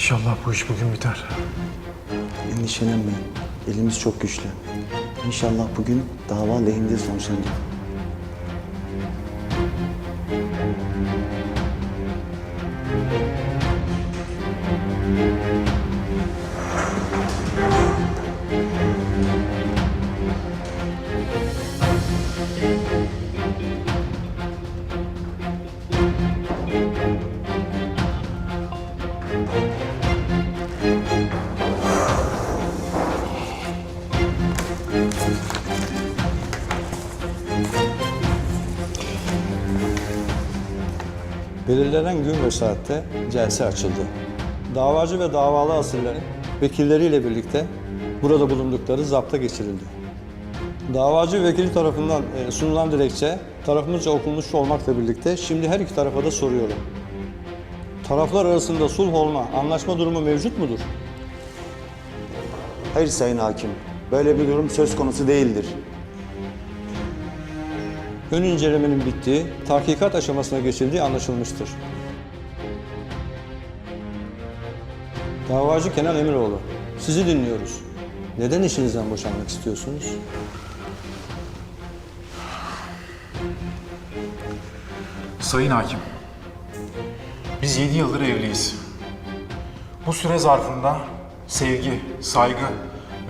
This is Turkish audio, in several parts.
İnşallah bu iş bugün biter. Endişelenmeyin. Elimiz çok güçlü. İnşallah bugün dava lehinde sonuçlanacak. Belirlenen gün ve saatte celse açıldı. Davacı ve davalı asillerin vekilleriyle birlikte burada bulundukları zapta geçirildi. Davacı vekili tarafından e, sunulan dilekçe tarafımızca okunmuş olmakla birlikte şimdi her iki tarafa da soruyorum. Taraflar arasında sulh olma, anlaşma durumu mevcut mudur? Hayır Sayın Hakim. Böyle bir durum söz konusu değildir. Ön incelemenin bittiği, tahkikat aşamasına geçildiği anlaşılmıştır. Davacı Kenan Emiroğlu, sizi dinliyoruz. Neden işinizden boşanmak istiyorsunuz? Sayın Hakim, biz 7 yıldır evliyiz. Bu süre zarfında sevgi, saygı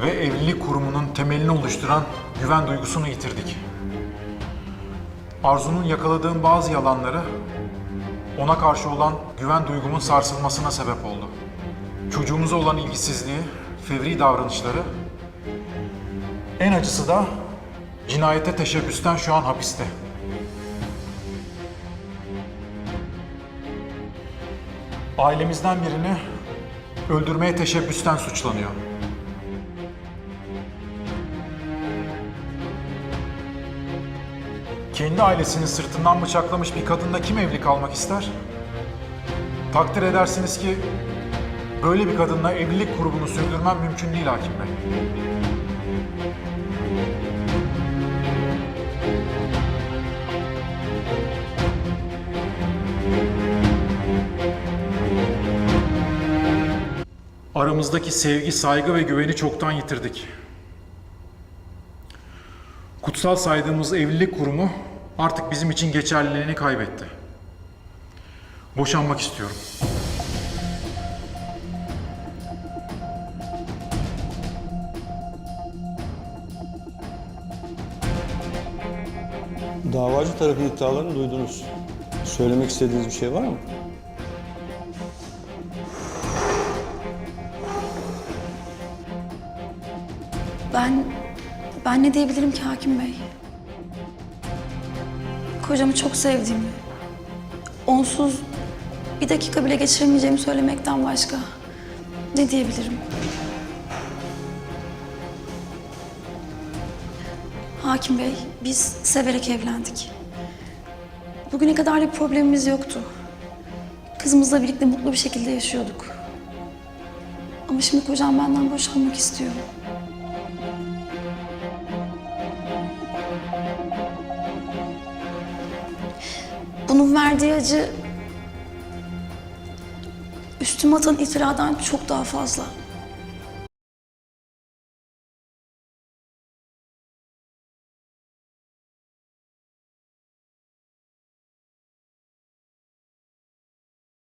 ve evlilik kurumunun temelini oluşturan güven duygusunu yitirdik. Arzu'nun yakaladığım bazı yalanları ona karşı olan güven duygumun sarsılmasına sebep oldu. Çocuğumuza olan ilgisizliği, fevri davranışları, en acısı da cinayete teşebbüsten şu an hapiste. Ailemizden birini öldürmeye teşebbüsten suçlanıyor. Kendi ailesini sırtından bıçaklamış bir kadınla kim evli kalmak ister? Takdir edersiniz ki böyle bir kadınla evlilik grubunu sürdürmem mümkün değil hakim bey. Aramızdaki sevgi, saygı ve güveni çoktan yitirdik. Kutsal saydığımız evlilik kurumu artık bizim için geçerliliğini kaybetti. Boşanmak istiyorum. Davacı tarafın iddialarını duydunuz. Söylemek istediğiniz bir şey var mı? Ben, ben ne diyebilirim ki hakim bey? Kocamı çok sevdiğimi, onsuz bir dakika bile geçiremeyeceğimi söylemekten başka ne diyebilirim? Hakim bey, biz severek evlendik. Bugüne kadar bir problemimiz yoktu. Kızımızla birlikte mutlu bir şekilde yaşıyorduk. Ama şimdi kocam benden boşanmak istiyor. Bunun verdiği acı üstüme atan iftiradan çok daha fazla.